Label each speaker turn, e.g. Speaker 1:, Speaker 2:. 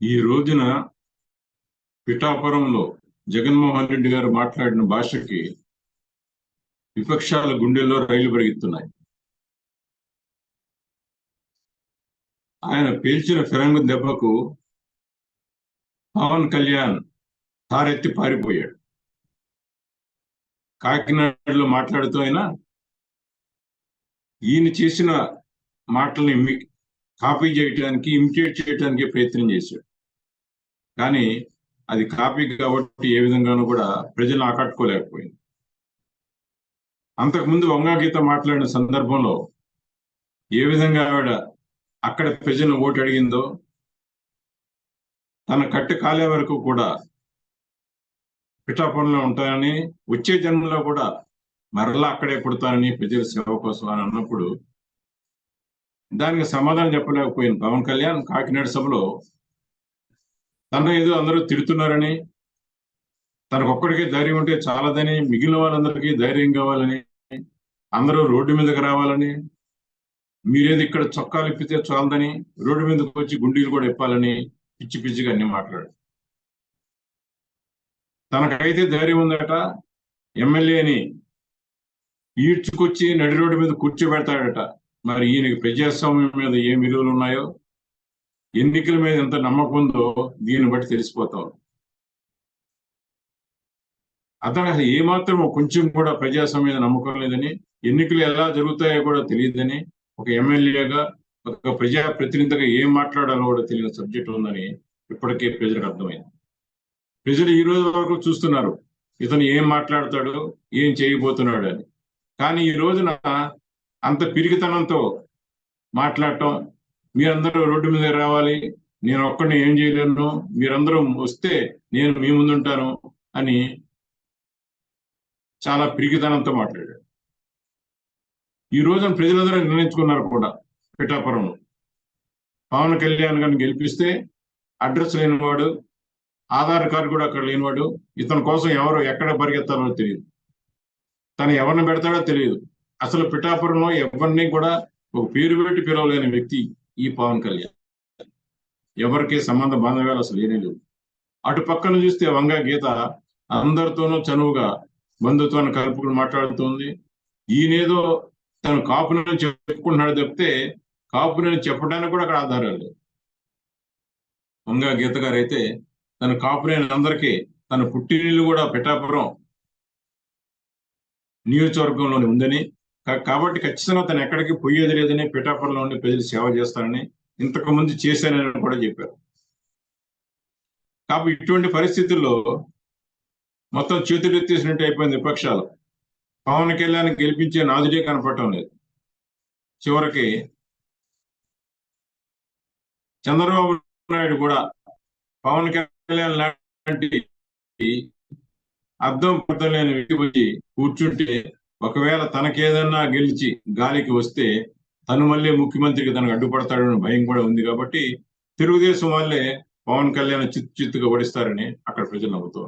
Speaker 1: ఈ రోజున పిఠాపురంలో జగన్మోహన్ రెడ్డి గారు మాట్లాడిన భాషకి విపక్షాల గుండెల్లో రైలు పరిగెత్తున్నాయి. ఆయన పేల్చిన ఫిరంగు దెబ్బకు పవన్ కళ్యాణ్ తారెత్తి పారిపోయాడు. కాకినాడలో మాట్లాడుతూ అయినా ఈయన చేసిన మాటల్ని కాపీ చేయడానికి ఇమిటేట్ చేయడానికి ప్రయత్నం చేశాడు. కానీ అది కాపీ కాబట్టి ఏ విధంగానూ కూడా ప్రజలను ఆకట్టుకోలేకపోయింది. అంతకుముందు వంగాగీత మాట్లాడిన సందర్భంలో ఏ విధంగా ఆవిడ అక్కడ ప్రజలను ఓటు అడిగిందో తన కట్టు కాలే వరకు కూడా పిఠాపురంలో ఉంటానని వచ్చే జన్మలో కూడా మరలా అక్కడే పుడతానని ప్రజల సేవ కోసం అని అన్నప్పుడు దానికి సమాధానం చెప్పలేకపోయింది పవన్ కళ్యాణ్ కాకినాడ సభలో తన ఏదో అందరూ తిడుతున్నారని తనకు ఒక్కడికే ధైర్యం ఉంటే చాలదని మిగిలిన వాళ్ళందరికీ ధైర్యం కావాలని అందరూ రోడ్డు మీదకి రావాలని మీరేది ఇక్కడ చొక్కాలు ఇప్పితే చాలదని రోడ్డు మీదకి వచ్చి గుండీలు కూడా ఇప్పాలని పిచ్చి పిచ్చిగా అన్ని మాట్లాడు తనకైతే ధైర్యం ఉందట ఎమ్మెల్యేని ఈడ్చుకొచ్చి నడి రోడ్డు మీద కూర్చోబెడతాడట. మరి ఈయనకి ప్రజాస్వామ్యం మీద ఏం విలువలు ఉన్నాయో ఎన్నికల మీద ఎంత నమ్మకం ఉందో దీన్ని బట్టి తెలిసిపోతాం అతను అసలు ఏమాత్రం కొంచెం కూడా ప్రజాస్వామ్యం మీద నమ్మకం లేదని ఎన్నికలు ఎలా జరుగుతాయో కూడా తెలియదని ఒక ఎమ్మెల్యేగా ఒక ప్రజా ప్రతినిధిగా ఏం మాట్లాడాలో కూడా తెలియని సబ్జెక్ట్ ఉందని ఇప్పటికే ప్రజలకు అర్థమైంది. ప్రజలు ఈ రోజు వరకు చూస్తున్నారు ఇతను ఏం మాట్లాడతాడు ఏం చేయబోతున్నాడు అని కానీ ఈ రోజున అంత పిరిగితనంతో మాట్లాడటం. మీరందరూ రోడ్డు మీద రావాలి. నేను ఒక్కడిని ఏం చేయలేను. మీరందరూ వస్తే నేను మీ ముందుంటాను అని చాలా పిరిగితనంతో మాట్లాడాడు. ఈ రోజున ప్రజలందరూ నిర్ణయించుకున్నారు కూడా పిఠాపురంలో. పవన్ కళ్యాణ్ గారిని గెలిపిస్తే అడ్రస్ లేనివాడు ఆధార్ కార్డు కూడా అక్కడ లేనివాడు ఇతని కోసం ఎవరు ఎక్కడ పరిగెత్తాలో తెలియదు. తను ఎవరిని పెడతాడో తెలియదు. అసలు పిఠాపురంలో ఎవరిని కూడా ఒక పేరు పెట్టి పిలవలేని వ్యక్తి ఈ పవన్ కళ్యాణ్. ఎవరికి సంబంధ బాంధవ్యాలు అసలు ఏమీ లేవు. అటు పక్కన చూస్తే వంగ గీత అందరితోనూ చనువుగా బంధుత్వాన్ని కలుపుకుని మాట్లాడుతుంది. ఈయనేదో తను కాపునని చెప్పుకుంటున్నాడు చెప్తే కాపునని చెప్పడానికి కూడా అక్కడ ఆధారాలు లేవు. వంగ గీత గారు అయితే తన కాపులేని అందరికీ తన పుట్టినీళ్ళు కూడా పిఠాపురం నియోజకవర్గంలోనే ఉందని కాబట్టి ఖచ్చితంగా తను ఎక్కడికి పోయేది లేదని పిఠాపురంలో ఉండి ప్రజలు సేవ చేస్తానని ఇంతకు ముందు చేశానని కూడా చెప్పారు. కాబట్టి ఇటువంటి పరిస్థితుల్లో మొత్తం చేతులు ఎత్తేసినట్టు అయిపోయింది విపక్షాలు. పవన్ కళ్యాణ్ గెలిపించే నాదుడే కనపడటం లేదు. చివరికి చంద్రబాబు నాయుడు కూడా పవన్ కళ్యాణ్ లాంటి అర్థం పర్థం లేని వ్యక్తి వచ్చి కూర్చుంటే ఒకవేళ తనకేదన్నా గెలిచి గాలికి వస్తే తను మళ్ళీ ముఖ్యమంత్రికి తనకు అడ్డుపడతాడని భయం కూడా ఉంది కాబట్టి తెలుగుదేశం వాళ్ళే పవన్ కళ్యాణ్ చిత్తు చిత్తుగా ఓడిస్తారని అక్కడ ప్రజలు నవ్వుతూ